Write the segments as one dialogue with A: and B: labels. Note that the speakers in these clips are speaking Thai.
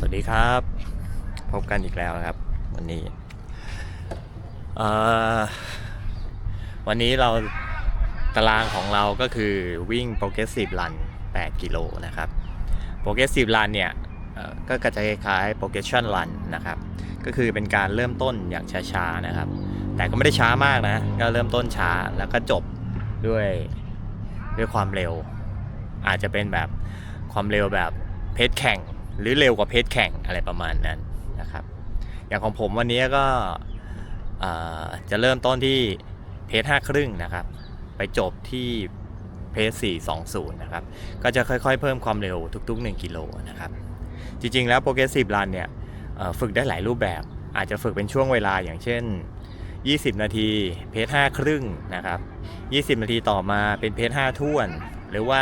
A: สวัสดีครับ พบกันอีกแล้วนะครับ วันนี้วันนี้เราตารางของเราก็คือวิ่ง progressive run 8 กิโลนะครับ progressive run เนี่ยเอ่อก็จะคล้าย progression run นะครับ ก็คือเป็นการเริ่มต้นอย่างช้าๆนะครับ แต่ก็ไม่ได้ช้ามากนะ ก็เริ่มต้นช้าแล้วก็จบด้วยด้วยความเร็ว อาจจะเป็นแบบความเร็วแบบเพจแข่ง หรือเร็วกว่าเพจแข่งอะไรประมาณนั้นนะครับ อย่างของผมวันนี้ก็จะเริ่มต้นที่เพจห้าครึ่งนะครับ ไปจบที่เพจสี่สองศูนย์นะครับ ก็จะค่อยๆ เพิ่มความเร็วทุกๆ 1 กิโลนะครับ จริงๆแล้ว progressive run เนี่ยฝึกได้หลายรูปแบบ อาจจะฝึกเป็นช่วงเวลาอย่างเช่น 20 นาทีเพจห้าครึ่งนะครับ 20 นาทีต่อมาเป็นเพจห้าท่วน หรือว่า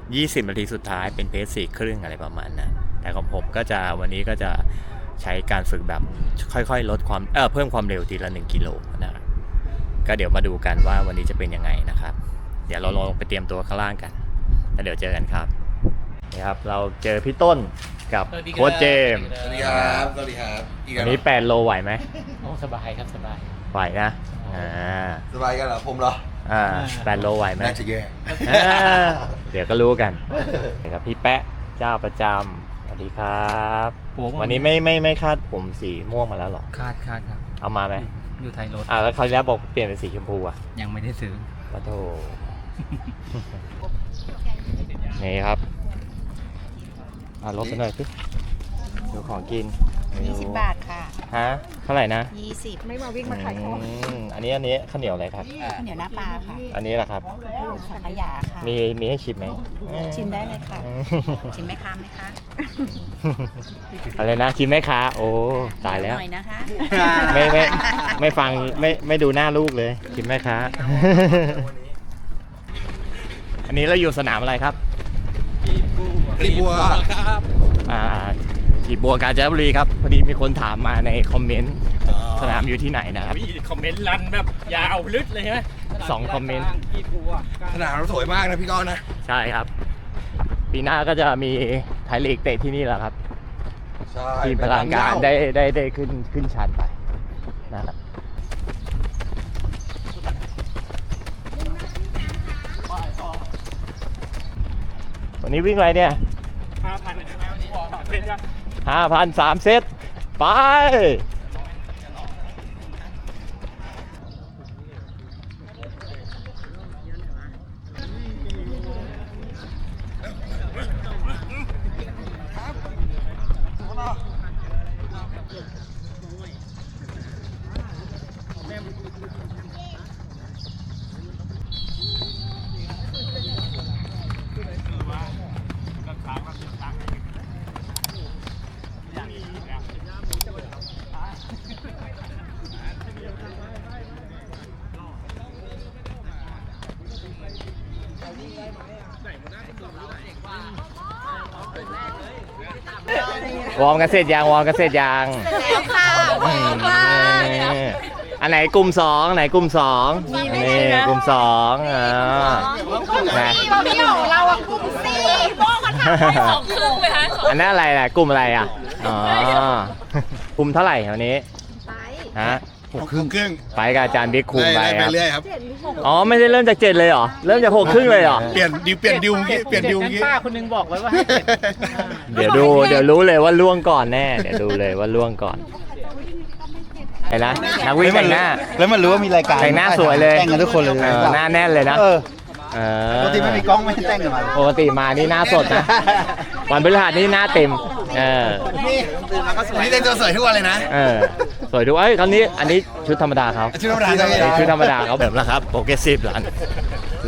A: 20 นาทีสุดท้ายเป็นเพจสี่ครึ่งอะไรประมาณนั้น แต่ของผมก็จะวันนี้ก็จะใช้การฝึกแบบค่อยๆ ลดความเออเพิ่มความเร็วทีละ 1 กิโลนะครับก็เดี๋ยวมาดูกันว่าวันนี้จะเป็นยังไงนะครับ เดี๋ยวเราลองไปเตรียมตัวข้างล่างกัน แล้วเดี๋ยวเจอกันครับนี่ครับ เราเจอพี่ต้นกับ
B: สวัสดีครับ
A: โค้ชเจมส์
C: สวัสดีครับ สวัสดีครับอีก
A: วัน
C: แล้ว
A: นี้8โลไหวไหม
B: โอ้สบายครับสบาย
A: ไหวนะอ่า
C: สบายกันเหรอ ผมเหรอ
A: อ่า8โลไหวไหม
C: น่าจะแย่
A: อ่าเดี๋ยวก็รู้กันเดี๋ยวกับพี่แปะเจ้าประจำ สวัสดีครับวันนี้ไม่ไม่ไม่คาดผมสีม่วงมาแล้วเหรอ
B: คาดคาดครับ
A: เอามาไหม
B: อยู่ไทยรถ
A: อ่าแล้วคราวที่แล้วบอกเปลี่ยนเป็นสีชมพูอะ
B: ยังไม่ได้ซื้อ
A: ปะโถ นี่ครับอ่าลบไปหน่อยสิดูของกิน
D: 20 บาทค่ะ
A: ฮะเท่าไหร่นะ
D: 20
E: ไม่มาวิ่งมาขายของ
A: อืมอันนี้อันนี้ข้าวเหนียวอะไรครับ
D: ข้าวเหนียวหน้าปลาค่ะ
A: อันนี้แหละครับ
D: สังขยาค่ะ
A: มีมีให้ชิมไหม
D: ชิมได้เลยค่ะ
A: อืม
D: ชิมไหมคะไหมคะ
A: อะไรนะชิมไหมคะโอ้ตายแล้ว
D: หน่อยนะคะ
A: ไม่ไม่ไม่ฟังไม่ไม่ดูหน้าลูกเลยชิมไหมคะ อันนี้เราอยู่สนามอะไรครับ
C: รีบัว
A: อ่า ขีดบัวกาญจนบุรีครับพอดีมีคนถามมาในคอมเมนต์สนามอยู่ที่ไหนนะครับ
B: คอมเมนต์รันแบบยาวลึกเลยใช่ไหม
A: สองคอมเมนต์
B: ที่บัว
C: สนามสวยมากนะพี่ก้อนนะ
A: ใช่ครับ ปีหน้าก็จะมีไทยลีกเตะที่นี่แหละครับ
C: ใช่
A: ทีมพลังการได้ได้ได้ขึ้นขึ้นชันไปนะครับ วันนี้วิ่งอะไรเนี่ย
B: 5,003เซ
A: ตไป วอร์มกันเสร็จยังวอร์มกันเสร็จยัง
D: แล้วค่ะพร้อมค่ะ
A: นี่อันไหนกลุ่มสองไหนกลุ่มสองนี่กลุ่มสองอ่านะ
D: พี่พี่ของเราอะกลุ่มสี่โบ้กันทำสองครึ่งไหมคะ
A: อันนั้นอะไรล่ะกลุ่มอะไรอะอ๋อกลุ่มเท่าไหร่วันนี้ฮะ
C: หกครึ่งครึ่ง
A: ไปกับอาจารย์บิ๊กคุมไป
C: ไล่
A: ค
C: ไป
A: รับ
C: เรื่อยครับ
A: อ๋อ ไม่ได้เริ่มจากเจ็ดเลยเหรอ เริ่มจากหกครึ่งเลยเหรอ
C: เปลี่ยนดิวเปลี่ยนดิวเมื่อกี้เปลี่ยนดิวเมื่อกี้
B: ป้าคนนึงบอกไว้ว่าให้เจ็ด
A: เดี๋ยวดู เดี๋ยวรู้เลยว่าล่วงก่อนแน่ เดี๋ยวดูเลยว่าล่วงก่อนไอ้นะนักวิ่งแต่งหน้า
F: แล้วมันรู้ว่ามีรายการ
A: แต่งหน้าสวยเลย
F: แต่งกันทุกคนเลย
A: ออหน้าแน่นเลยนะ
F: เออ
A: เออ
F: ปกติไม่มีกล้องไม่แต่งกันมาเลย
A: ปกติมานี่หน้าสดนะ วันพฤหัสนี่หน้าเต็ม เออ
F: นี่ตื่นมาก็สวย
C: นี่แต่งตัวสวยทุกวันเลยนะ
A: เออส วยดูเอ้ยคราวนี้อันนี้ชุดธรรมดาเขา
C: ชุดธรรมดาใช่ไหม
A: ชุดธรรมดาเขาแบบแล้วครับโปรเกรสซีฟหลัน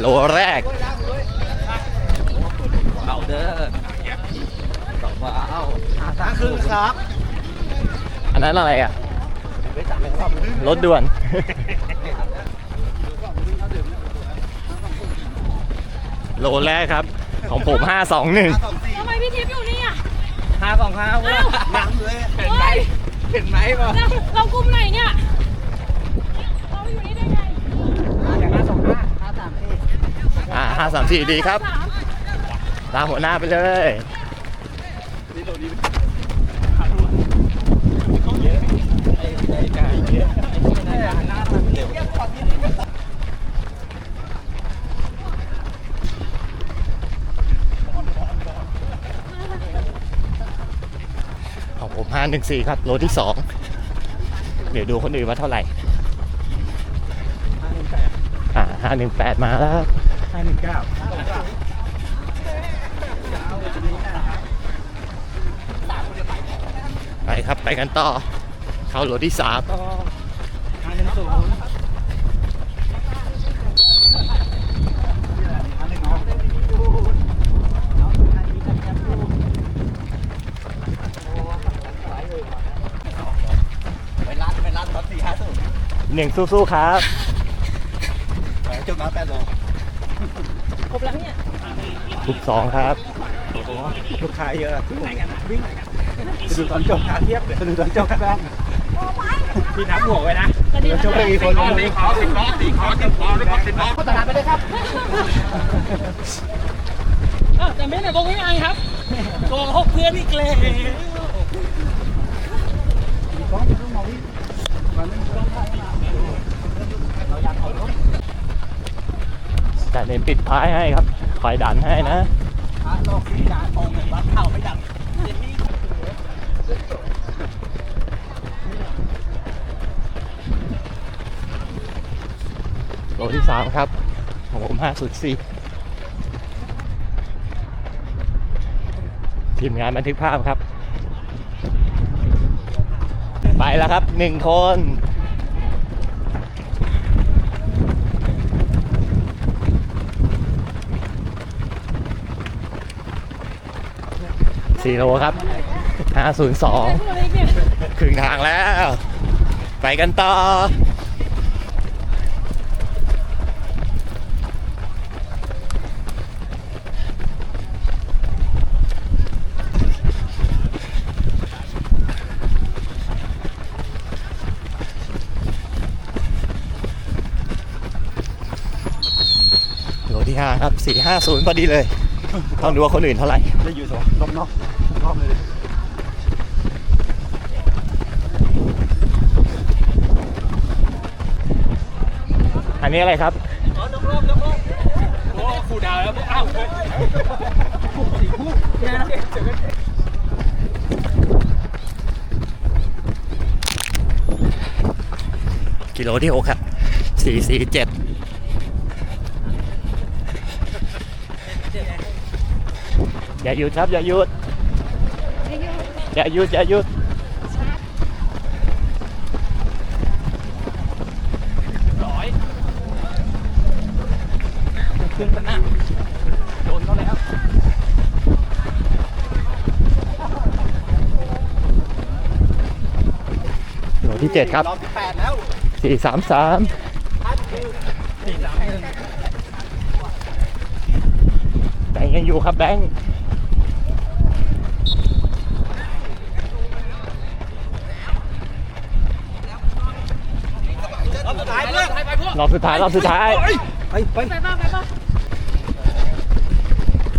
A: โลแรก
B: เอาเด้อว้าว
F: ทางครึ่งครับ
A: อันนั้นอะไรอะ รถด่วน โลแรกครับ ของผม 521
E: ทำไมพี่ทิพย์อยู่นี่อะ
B: ห้าสองห้าเว้ย
F: น้ำเลย
B: เห็นไหม เห็นไหม
E: วะเรากุมไหนเนี่ย เราอยู่นี่ได้ไง
B: อย่างห้าสองห้าห้าสามสี่
A: อ่าห้าสามสี่ดีครับ ตามหัวหน้าไปเลย ผมห้าหนึ่งสี่ครับ โลที่สองเดี๋ยวดูคนอื่นว่าเท่าไหร่อ่าห้าหนึ่งแปดมาแล้ว
F: ห้าหนึ่งเก้า
A: ไปครับไปกันต่อ เข้าโหลที่สาม
F: ห้าหนึ่งศูนย์ห้าหนึ่งห้า
B: ไปร้านไปร้านตอนสี่ห้าสู
A: หนึ่งสู้ๆครับ
F: จุดมาแปดโล
E: ครบแล้วเนี่ย
A: ทุกสองครับ
F: ลูกค้าเยอะวิ่งไปดูตอนจบเทียบไปดูตอนจบแป้ง
B: พี่นับหัวไว้นะ
E: ก็ดี
F: จบไปกี่คนลง
B: สีขาวสีขาวสีขาวสีขาวสีขาวสีขาว
F: ตลาดไปเลยครับ
E: อ้าวแต่ไม่ไหนบอกไม่อายครับโกหกเพื่อนอีกแล้ว
A: แต่เน้นปิดท้ายให้ครับคอยดันให้นะ
B: โลกที่การองเห็นว่าเข่าไม่ดัง
A: โลที่สามครับของผมห้าสุดสี่ทีมงานบันทึกภาพครับ ไปแล้วครับหนึ่งคน สี่โลครับห้าศูนย์สองครึ่งทางแล้ว ไปกันต่อ โลที่ห้าครับสี่ห้าศูนย์พอดีเลย ต้องดูว่าคนอื่นเท่าไหร่
F: จะอยู่สองรอบนอกรอบเลย
A: อันนี้อะไรครับ
B: โอ้ขู่ดาวแล้วอ้าวเฮ้ย
A: กิโลที่หกครับสี่สี่เจ็ด อย่าหยุดครับ อย่าหยุด อย่าหยุด อย่าหยุด
B: ขึ้นปะนะโดนเขาแล้ว
A: กิโลที่เจ็ดครับ
F: รอบที่แปดแล้ว
A: สี่สามสาม
B: สี่สามหนึ่ง
A: แบงค์ยังอยู่ครับแบงค์
B: รอบสุดท้ายเพื่อนไปพวก
A: รอบสุดท้ายรอบสุดท้าย
F: ไปไป
E: ไปบ้างไปบ้าง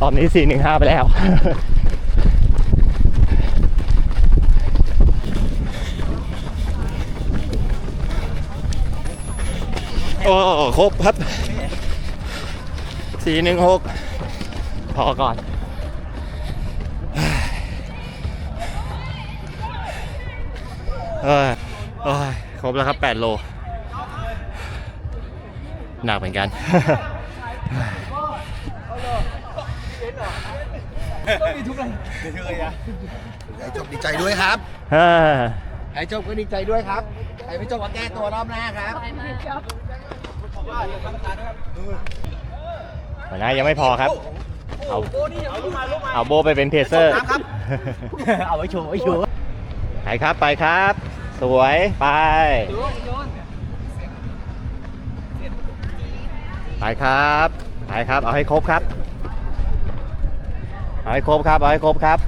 A: ตอนนี้สี่หนึ่งห้าไปแล้ว โอ้ครบครับสี่หนึ่งหกพอก่อนเออโอ้ยครบแล้วครับ 8 โล หนักเหมือนกัน
C: ไอ้จบดีใจด้วยครับ
A: เออ
C: ไอ้จบก็ดีใจด้วยครับ ไอ้ไม่จบก็แก้ตัวรอบหน้าครับ
A: หัวหน้ายังไม่พอครับ เอา เอาโบไปเป็นเพเซอร์
F: เอาไว้โชว์ไว้โชว์
A: ไปครับไปครับ สวยไป ไปครับไปครับเอาให้ครบครับเอาให้ครบครับเอาให้ครบครับ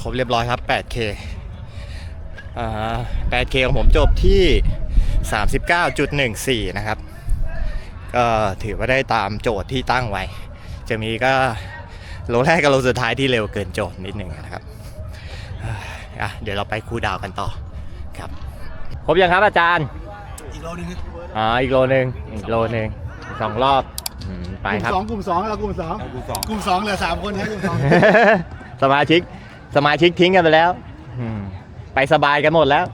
A: ครบเรียบร้อยครับ 8K อ่า 8K ของผมจบที่ 39.14 นะครับ ก็ถือว่าได้ตามโจทย์ที่ตั้งไว้ จะมีก็โลแรกกับโลสุดท้ายที่เร็วเกินโจทย์นิดหนึ่งนะครับ เดี๋ยวเราไปคูดาวกันต่อครับ ครบยังครับอาจารย์
C: อีกโลนึง
A: อ๋ออีกโลนึงอีกโลนึงสองรอบอืมไปครับ
C: สองกลุ่มสองเรากลุ่มสองกลุ่มสองกลุ่มสองเหลือสามคนนะกลุ่มสอง
A: สมาชิกสมาชิกทิ้งกันไปแล้วอืมไปสบายกันหมดแล้ว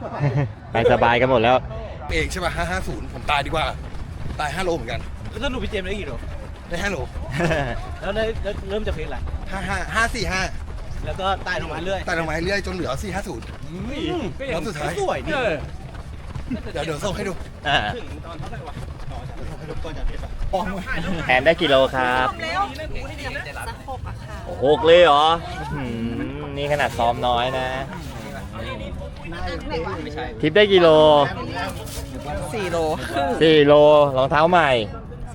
A: ไปสบายกันหมดแล้ว
G: เองใช่ป่ะ550ผมตายดีกว่า ตาย5โลเหมือนกัน
F: แล้วสรุปพี่เจมส์ได้กี่โล
G: ได้5โล
F: แล้วได้แล้วเริ่มจากเพลงอะไร
G: 5 5 5 4
F: แล้วก็ตายลงมาเรื่อย
G: 5ตายลงมาเรื่อยจนเหลือ4 5 0แล้วสุดท้าย
F: สวยนี่
G: เดี๋ยวเดี๋ยวส่งให้ดู
A: อ่าแทนได้กิโลครับ
D: เร็วสักหกอะค่ะ
A: โอ้โหหกเลยเหรออืมนี่ขนาดซ้อมน้อยนะทิปได้กิโล
D: สี่โล
A: สี่โลรองเท้าใหม่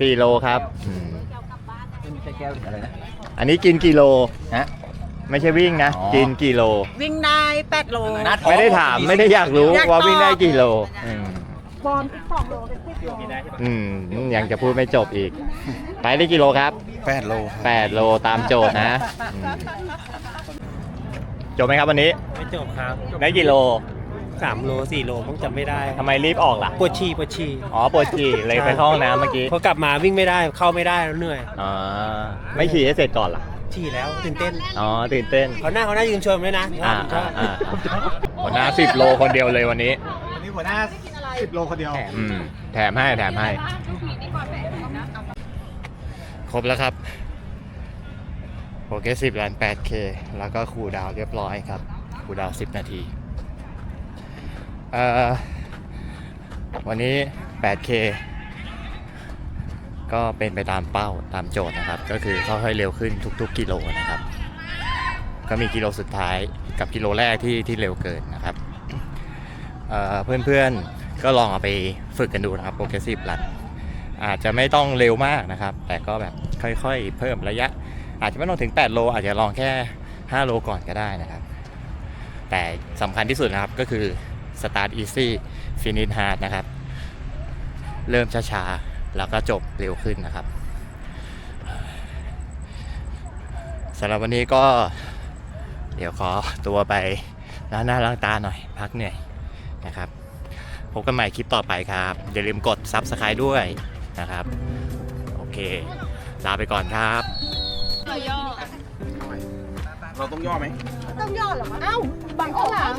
A: สี่โลครับอืมอันนี้กินกิโลฮะ ไม่ใช่วิ่งนะกินกิโล
D: วิ่งได้แปดโล
A: ไม่ได้ถามไม่ได้อยากรู้
D: อยาก
A: ว่า
D: ตอบ
A: วิ่งได้กี่โลอืม
D: บอลอีกสองโลเป็นสิบโล
A: อืมยังจะพูดไม่จบอีก ไปได้กี่โลครับ
G: 8โล
A: 8โลตามโจทย์นะอืมจบไหมครับวันนี้
F: ไม่จบครับ
A: ได้กี่โล
F: 3โล4โลผมจำไม่ได้
A: ทำไมรีบออกล่ะ
F: ปวดฉี่ปวดฉี่
A: อ๋อปวดฉี่เลยไปเข้าห้องน้ำเมื่อกี้
F: พอกลับมาวิ่งไม่ได้เข้าไม่ได้แล้วเหนื่อย
A: อ๋อไม่ฉี่ให้เสร็จก่อนล่ะ
F: ฉี่แล้วตื่นเต้น
A: อ๋อตื่นเต้น
F: เขาหน้าเขาหน้ายืนชมด้วยนะ
A: อ่าอ่าอ่าหัวหน้าสิบโลคนเดียวเลยวันนี้
C: วันนี้หัวหน้าสิบโลคนเดียว
A: อืมแถมให้แถมให้ ครบแล้วครับโปรเกรสสิบรัน 8K แล้วก็คูลดาวน์เรียบร้อยครับคูลดาวน์10 นาทีเอ่อวันนี้ 8K ก็เป็นไปตามเป้าตามโจทย์นะครับ ก็คือค่อยๆเร็วขึ้นทุก ๆ กิโลนะครับ ก็มีกิโลสุดท้ายกับกิโลแรกที่ที่เร็วเกินนะครับเเพื่อนๆก็ลองเอาไปฝึกกันดูนะครับโปรเกรสซีฟรันอาจจะไม่ต้องเร็วมากนะครับ แต่ก็แบบค่อยๆ เพิ่มระยะ อาจจะไม่ต้องถึง 8 โล อาจจะลองแค่ 5 โลก่อนก็ได้นะครับ แต่สำคัญที่สุดนะครับก็คือ start easy finish hard นะครับ เริ่มช้าๆ แล้วก็จบเร็วขึ้นนะครับสำหรับวันนี้ก็เดี๋ยวขอตัวไปล้างหน้าล้างตาหน่อย พักเหนื่อยนะครับพบกันใหม่คลิปต่อไปครับ อย่าลืมกด Subscribe ด้วยนะครับ โอเค ลาไปก่อนครับ
G: เราต้องย่อไหม
D: ต้องย่อเหรอวะเอ้า บังข้างหลัง